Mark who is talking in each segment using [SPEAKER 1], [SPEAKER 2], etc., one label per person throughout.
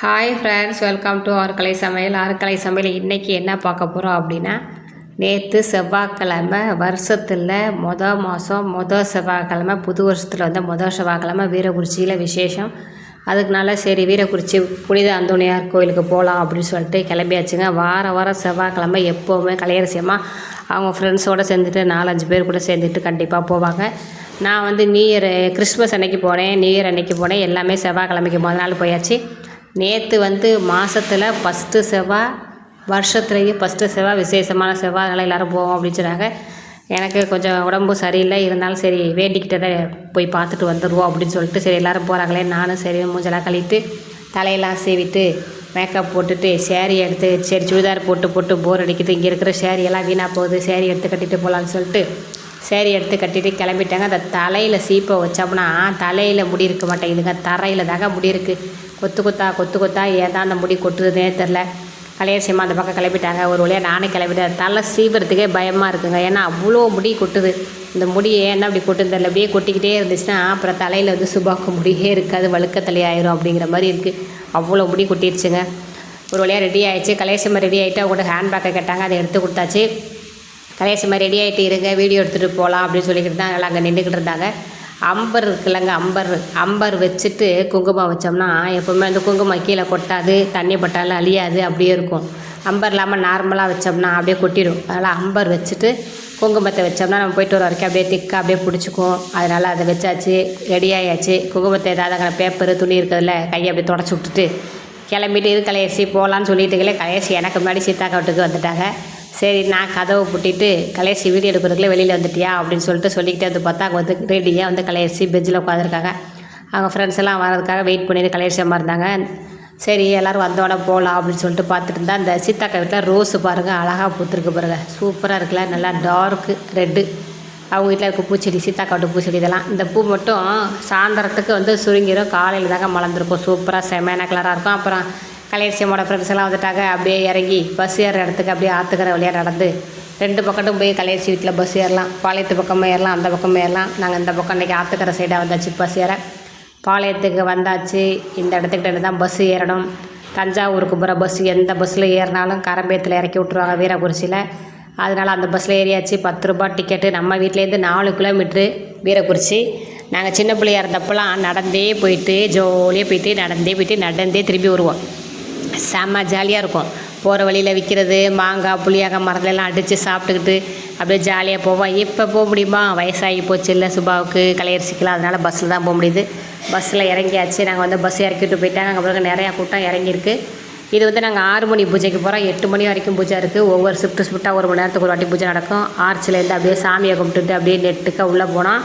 [SPEAKER 1] Hi friends welcome to ஆறுக்கலை சமையல். ஆறுக்கலை சமையல் இன்றைக்கி என்ன பார்க்க போகிறோம் அப்படின்னா நேற்று செவ்வாய்க்கிழமை வருஷத்தில் மொதல் மாதம் மொதல் செவ்வாய்க்கிழமை புது வருஷத்தில் வந்து மொதல் செவ்வாய்க்கிழமை வீரக்குறிச்சியில் விசேஷம். அதுக்குனால சரி வீரக்குறிச்சி புனித அந்தோணியார் கோயிலுக்கு போகலாம் அப்படின்னு சொல்லிட்டு கிளம்பியாச்சுங்க. வார வாரம் செவ்வாய்க்கிழமை எப்போவுமே கலையரசியமாக அவங்க ஃப்ரெண்ட்ஸோடு சேர்ந்துட்டு நாலஞ்சு பேர் கூட சேர்ந்துட்டு கண்டிப்பாக போவாங்க. நான் வந்து நியூ இயர் கிறிஸ்மஸ் அன்னைக்கு போனேன் நியூ இயர் அன்னைக்கு போனேன் எல்லாமே செவ்வாய்க்கிழமைக்கு முதல் நாள் போயாச்சு. நேற்று வந்து மாதத்தில் ஃபஸ்ட்டு செவ்வாய் வருஷத்துலேயே ஃபஸ்ட்டு செவ்வாய் விசேஷமான செவ்வாய் அதனால் எல்லோரும் போவோம் அப்படின்னு சொன்னாங்க. எனக்கு கொஞ்சம் உடம்பு சரியில்லை இருந்தாலும் சரி வேண்டிக்கிட்டதை போய் பார்த்துட்டு வந்துடுவோம் அப்படின்னு சொல்லிட்டு சரி எல்லோரும் போகிறாங்களே நானும் சரி மூஞ்செல்லாம் கழிட்டு தலையெல்லாம் சீவிட்டு மேக்கப் போட்டுட்டு சேரீ எடுத்து சரி சுடிதார் போட்டு போட்டு போர் அடிக்குது. இங்கே இருக்கிற சேரீ எல்லாம் வீணாக போகுது சேரீ எடுத்து கட்டிட்டு போகலான்னு சொல்லிட்டு சேரீ எடுத்து கட்டிட்டு கிளம்பிட்டாங்க. அந்த தலையில் சீப்பை வச்சோம்னா தலையில் முடி இருக்க மாட்டேங்குதுங்க தரையில் தாங்க முடி இருக்குது கொத்து கொத்தா கொத்து கொத்தா ஏன் தான் அந்த முடி கொட்டுதுன்னே தெரில. கலையரசியமாக அந்த பக்கம் கிளப்பிட்டாங்க ஒரு வழியாக நானே கிளப்பிட்டேன் தலை சீவுறதுக்கே பயமாக இருக்குங்க. ஏன்னா அவ்வளோ முடி கொட்டுது. இந்த முடியை ஏன்னா அப்படி கொட்டுது தெரியல அப்படியே கொட்டிக்கிட்டே இருந்துச்சுன்னா அப்புறம் தலையில் வந்து சுபாக்கு முடியே இருக்காது. வழுக்க தலையாயிரும் அப்படிங்கிற மாதிரி இருக்குது அவ்வளோ முடி கொட்டிடுச்சுங்க. ஒரு வழியாக ரெடி ஆயிடுச்சு. கலையரசியமாக ரெடி ஆகிட்டு அவங்க ஹேண்ட் பேக்கை கேட்டாங்க. அதை எடுத்து கொடுத்தாச்சு. கலையரசியமாக ரெடி ஆகிட்டு இருங்க. வீடியோ எடுத்துகிட்டு போகலாம் அப்படின்னு சொல்லிக்கிட்டு தான் எல்லாம் அங்கே நின்றுக்கிட்டு இருந்தாங்க. அம்பர் இருக்குல்லங்க அம்பர். அம்பர் வச்சுட்டு குங்குமம் வச்சோம்னா எப்போவுமே அந்த குங்குமம் கீழே கொட்டாது தண்ணி பட்டாலும் அழியாது அப்படியே இருக்கும். அம்பர் இல்லாமல் நார்மலாக வச்சோம்னா அப்படியே கொட்டிடும். அதனால் அம்பர் வச்சுட்டு குங்குமத்தை வச்சோம்னா நம்ம போயிட்டு வர வரைக்கும் அப்படியே திக்காக அப்படியே பிடிச்சிக்கும் அதனால் அதை வச்சாச்சு ரெடி ஆயாச்சு. குங்குமத்தை ஏதாவது அங்கே பேப்பர் துணி இருக்கிறதுல கையை அப்படியே தொடச்சி விட்டுட்டு கிளம்பிட்டு இது கலையரசி போகலான்னு சொல்லிட்டுங்களே கலையரசி எனக்கு முன்னாடி சீதாக்கா வீட்டுக்கு வந்துட்டாங்க. சரி நான் கதவை பூட்டிட்டு கலையரசி வீடியோ எடுக்கிறதுக்குள்ள வெளியில் வந்துட்டியா அப்படின்னு சொல்லிட்டு சொல்லிக்கிட்டே வந்து பார்த்தா அங்கே வந்து ரெடியாக வந்து கலையரசி பெஞ்சில் உட்காந்துருக்காங்க அவங்க ஃப்ரெண்ட்ஸ் எல்லாம் வரதுக்காக வெயிட் பண்ணிட்டு கலையரசி அம்மா இருந்தாங்க. சரி எல்லோரும் வந்தோட போகலாம் அப்படின்னு சொல்லிட்டு பார்த்துட்டு இருந்தா அந்த சீத்தாக்கா வீட்டில் ரோஸு பாருங்கள் அழகாக பூத்துருக்கு பாருங்கள் சூப்பராக இருக்குல்ல நல்லா டார்க்கு ரெட்டு அவங்க வீட்டில் இருக்க பூச்செடி சீத்தாக்காட்டு பூச்செடி இதெல்லாம். இந்த பூ மட்டும் சாயந்தரத்துக்கு வந்து சுருங்கிடும் காலையில் தாங்க மலர்ந்துருக்கும். சூப்பராக செமையான கலராக இருக்கும். அப்புறம் கலையரசியமோட ஃப்ரெண்ட்ஸ் எல்லாம் வந்துட்டாங்க. அப்படியே இறங்கி பஸ் ஏறுற இடத்துக்கு அப்படியே ஆற்றுக்கிற வழியாக நடந்து ரெண்டு பக்கட்டும் போய் கலையரசி வீட்டில் பஸ் ஏறலாம். பாளையத்து பக்கமும் ஏறலாம் அந்த பக்கமும் ஏறலாம். நாங்கள் இந்த பக்கம் இன்றைக்கி ஆற்றுக்கிற சைடாக வந்தாச்சு பஸ் ஏற. பாளையத்துக்கு வந்தாச்சு. இந்த இடத்துக்கிட்ட தான் பஸ் ஏறணும். தஞ்சாவூருக்கு போகிற பஸ் எந்த பஸ்ஸில் ஏறினாலும் கரம்பேத்தில் இறக்கி விட்ருவாங்க வீரக்குறிச்சியில். அதனால் அந்த பஸ்ஸில் ஏறியாச்சு. பத்து ரூபா டிக்கெட்டு நம்ம வீட்டிலேருந்து நாலு கிலோமீட்ரு வீரக்குறிச்சி. நாங்கள் சின்ன பிள்ளையா இருந்தப்பெல்லாம் நடந்தே போயிட்டு ஜோலியாக போயிட்டு நடந்தே போயிட்டு நடந்தே திரும்பி வருவோம். செம்ம ஜாலியாக இருக்கும். போகிற வழியில் விற்கிறது மாங்காய் புளியாக மரத்துலலாம் அடித்து சாப்பிட்டுக்கிட்டு அப்படியே ஜாலியாக போவோம். இப்போ போக முடியுமா? வயசாகி போச்சு இல்லை சுபாவுக்கு கலையரிசிக்கலாம் அதனால் பஸ்ஸில் தான் போக முடியுது. பஸ்ஸில் இறங்கியாச்சு. நாங்கள் வந்து பஸ் இறக்கிட்டு போயிட்டாங்க. அங்கே பிறகு நிறையா கூட்டம் இறங்கியிருக்கு. இது வந்து நாங்கள் ஆறு மணி பூஜைக்கு போகிறோம் எட்டு மணி வரைக்கும் பூஜை இருக்குது ஒவ்வொரு ஷிஃப்ட்டு ஷிஃப்ட்டாக ஒரு மணி நேரத்துக்கு ஒரு வாட்டி பூஜை நடக்கும். ஆர்ச்சிலேருந்து அப்படியே சாமியை கும்பிட்டுட்டு அப்படியே நெட்டுக்காக உள்ளே போனோம்.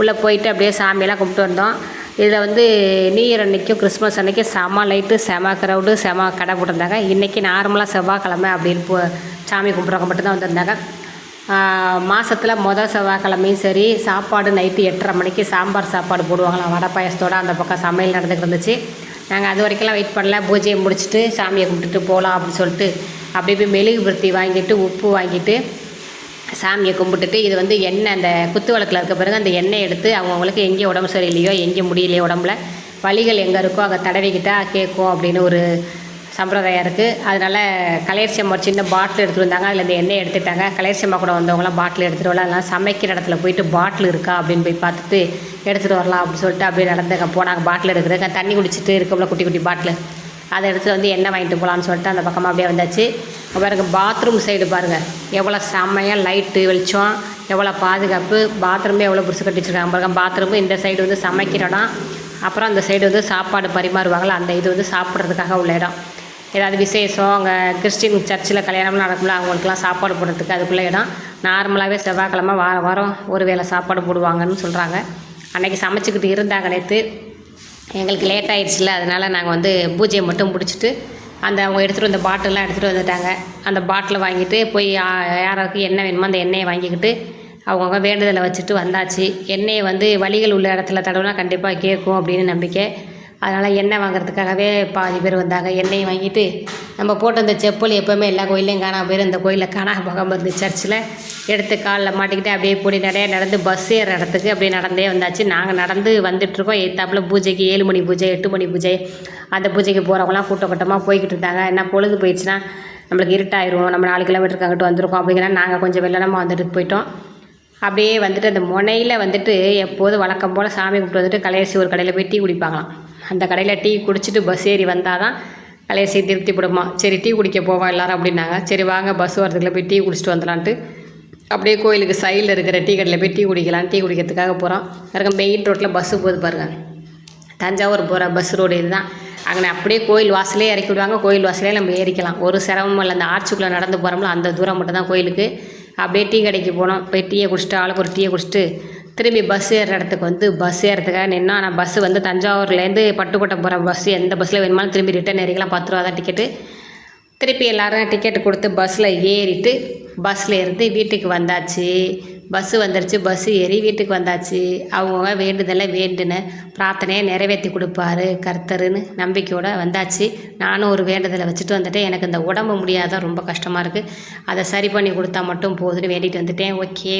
[SPEAKER 1] உள்ளே போயிட்டு அப்படியே சாமியெல்லாம் கும்பிட்டு வந்தோம். இதில் வந்து நியூ இயர் அன்றைக்கும் கிறிஸ்மஸ் அன்றைக்கும் செம லைட்டு செம க்ரௌடு செம கடை போட்டிருந்தாங்க. இன்றைக்கி நார்மலாக செவ்வாய்க்கிழமை அப்படின்னு போ சாமி கும்பிட்றவங்க மட்டும்தான் வந்திருந்தாங்க. மாதத்தில் மொதல் செவ்வாய்க்கிழமையும் சரி சாப்பாடு நைட்டு எட்டரை மணிக்கு சாம்பார் சாப்பாடு போடுவாங்களாம். வடை பாயசத்தோடு அந்த பக்கம் சமையல் நடந்துக்கிட்டு இருந்துச்சு. நாங்கள் அது வரைக்கும்லாம் வெயிட் பண்ணல. பூஜையை முடிச்சுட்டு சாமியை கும்பிட்டுட்டு போகலாம் அப்படின்னு சொல்லிட்டு அப்படியே போய் மெழுகுபருத்தி வாங்கிட்டு உப்பு வாங்கிட்டு சாமியை கும்பிட்டுட்டு இது வந்து எண்ணெய் அந்த குத்து விளக்கில் இருக்க பிறகு அந்த எண்ணெய் எடுத்து அவங்கவுங்களுக்கு எங்கே உடம்பு சரியில்லையோ எங்கே முடியலையோ உடம்புல வழிகள் எங்கே இருக்கோ அங்கே தடவிக்கிட்டால் கேட்கும் அப்படின்னு ஒரு சம்பிரதாயம் இருக்குது அதனால் கலேர்சியம்மா ஒரு சின்ன பாட்டில் எடுத்துகிட்டு வந்தாங்க. அதில் இந்த எண்ணெய் எடுத்துட்டாங்க. கலேர்சியம்மா கூட வந்தவங்களாம் பாட்டில் எடுத்துகிட்டு வரலாம். அதெல்லாம் சமைக்கிற இடத்துல போயிட்டு பாட்டில் இருக்கா அப்படின்னு போய் பார்த்துட்டு எடுத்துகிட்டு வரலாம் அப்படின்னு சொல்லிட்டு அப்படியே நடந்தாங்க. போனாங்க பாட்டில் எடுக்கிறதுக்கு. தண்ணி குடிச்சிட்டு இருக்கோம்ல குட்டி குட்டி பாட்டில் அதை எடுத்து வந்து எண்ணெய் வாங்கிட்டு போகலான்னு சொல்லிட்டு அந்த பக்கமாக அப்படியே வந்தாச்சு. பாருங்கள் பாத்ரூம் சைடு பாருங்கள் எவ்வளோ செம்மையாக லைட்டு வெளிச்சம் எவ்வளோ பாதுகாப்பு பாத்ரூமே எவ்வளோ புதுசு கட்டி வச்சுருக்காங்க பாருங்கள் பாத்ரூமு இந்த சைடு வந்து சமைக்கிற இடம் அப்புறம் அந்த சைடு வந்து சாப்பாடு பரிமாறுவாங்களா அந்த இது வந்து சாப்பிட்றதுக்காக உள்ள இடம். ஏதாவது விசேஷம் அங்கே கிறிஸ்டின் சர்ச்சில் கல்யாணம்லாம் நடக்கும்ல அவங்களுக்குலாம் சாப்பாடு போடுறதுக்கு அதுக்குள்ளே இடம். நார்மலாகவே செவ்வாய்க்கிழமை வாரம் வாரம் ஒரு வேளை சாப்பாடு போடுவாங்கன்னு சொல்கிறாங்க அன்றைக்கி சமைச்சிக்கிட்டு இருந்தாங்க நேற்று எங்களுக்கு லேட் ஆயிடுச்சுல அதனால் நாங்கள் வந்து பூஜையை மட்டும் முடிச்சுட்டு அந்த அவங்க எடுத்துகிட்டு வந்த பாட்டிலெலாம் எடுத்துகிட்டு வந்துட்டாங்க. அந்த பாட்டிலை வாங்கிட்டு போய் யாராருக்கு எண்ணெய் வேணுமோ அந்த எண்ணெயை வாங்கிக்கிட்டு அவங்கவுங்க வேண்டுதலை வச்சுட்டு வந்தாச்சு. எண்ணெயை வந்து வழிகள் உள்ள இடத்துல தடவுனா கண்டிப்பாக கேட்கும் அப்படின்னு நம்பிக்கை. அதனால் எண்ணெய் வாங்குறதுக்காகவே பாதி பேர் வந்தாங்க. எண்ணெயை வாங்கிட்டு நம்ம போட்ட அந்த செப்பல் எப்போவுமே எல்லா கோயிலையும் காணாமல் போயிடும் இந்த கோயிலில் காணாமல் போகாமல் இருந்து சர்ச்சில் எடுத்து காலில் மாட்டிக்கிட்டு அப்படியே போய் நிறையா நடந்து பஸ் ஏற இடத்துக்கு அப்படியே நடந்தே வந்தாச்சு. நாங்கள் நடந்து வந்துட்டுருக்கோம் எத்தாப்பில் பூஜைக்கு ஏழு மணி பூஜை எட்டு மணி பூஜை. அந்த பூஜைக்கு போகிறவங்களாம் கூட்ட கூட்டமாக போய்கிட்டு இருந்தாங்க. என்ன பொழுது போயிடுச்சுன்னா நம்மளுக்கு இருட்டாயிரும். நம்ம நாலு கிலோமீட்டருக்கு அங்கிட்டு வந்திருக்கோம் அப்படிங்கிற நாங்கள் கொஞ்சம் வெள்ளனமாக வந்துட்டு போயிட்டோம். அப்படியே வந்துட்டு அந்த முனையில் வந்துட்டு எப்போதும் வழக்கம் போல் சாமி கும்பிட்டு வந்துட்டு கலையரசி ஒரு கடையில் போய் டீ குடிப்பாங்களாம். அந்த கடையில் டீ குடிச்சிட்டு பஸ் ஏறி வந்தால் தான் கலையரசி திருப்தி படுமா? சரி டீ குடிக்க போவா எல்லாரும் அப்படின்னாங்க. சரி வாங்க பஸ் வரதுக்குள்ள போய் டீ குடிச்சிட்டு வந்துடலான்ட்டு. அப்படியே கோயிலுக்கு சைடில் இருக்கிற டீ கடையில் போய் டீ குடிக்கலாம் டீ குடிக்கிறதுக்காக போகிறோம் இருக்க மெயின் ரோட்டில் பஸ்ஸு போகுது பாருங்க. தஞ்சாவூர் போகிற பஸ் ரோடு இதுதான். அங்கே அப்படியே கோயில் வாசலே இறக்கி விடுவாங்க. கோயில் வாசலே நம்ம ஏறிக்கலாம். ஒரு சிரமமும் இல்லை. அந்த ஆர்ச்சுக்குள்ளே நடந்து போகிறோம்ல அந்த தூரம் மட்டும் தான் கோயிலுக்கு. அப்படியே டீ கடைக்கு போனோம். போய் டீயை குடிச்சிட்டு ஆளுக்கு ஒரு டீயை குடிச்சிட்டு திரும்பி பஸ் ஏறுற இடத்துக்கு வந்து பஸ் ஏறதுக்காக நின்னா ஆனால் பஸ்ஸு வந்து தஞ்சாவூர்லேருந்து பட்டுக்கோட்டை போகிற பஸ் எந்த பஸ்ஸில் வேணுமாலும் திரும்பி ரிட்டன் ஏறிக்கலாம். பத்து ரூபா தான் டிக்கெட்டு திருப்பி எல்லாரும் டிக்கெட் கொடுத்து பஸ்ஸில் ஏறிட்டு பஸ்ஸில் இருந்து வீட்டுக்கு வந்தாச்சு. பஸ்ஸு வந்துருச்சு பஸ்ஸு ஏறி வீட்டுக்கு வந்தாச்சு. அவங்கவுங்க வேண்டுதலை வேண்டுன பிரார்த்தனையை நிறைவேற்றி கொடுப்பாரு கர்த்தருன்னு நம்பிக்கையோடு வந்தாச்சு. நானும் ஒரு வேண்டுதலை வச்சுட்டு வந்துட்டேன். எனக்கு இந்த உடம்பு முடியாத ரொம்ப கஷ்டமாக இருக்குது அதை சரி பண்ணி கொடுத்தா மட்டும் போதுன்னு வேண்டிட்டு வந்துட்டேன். ஓகே.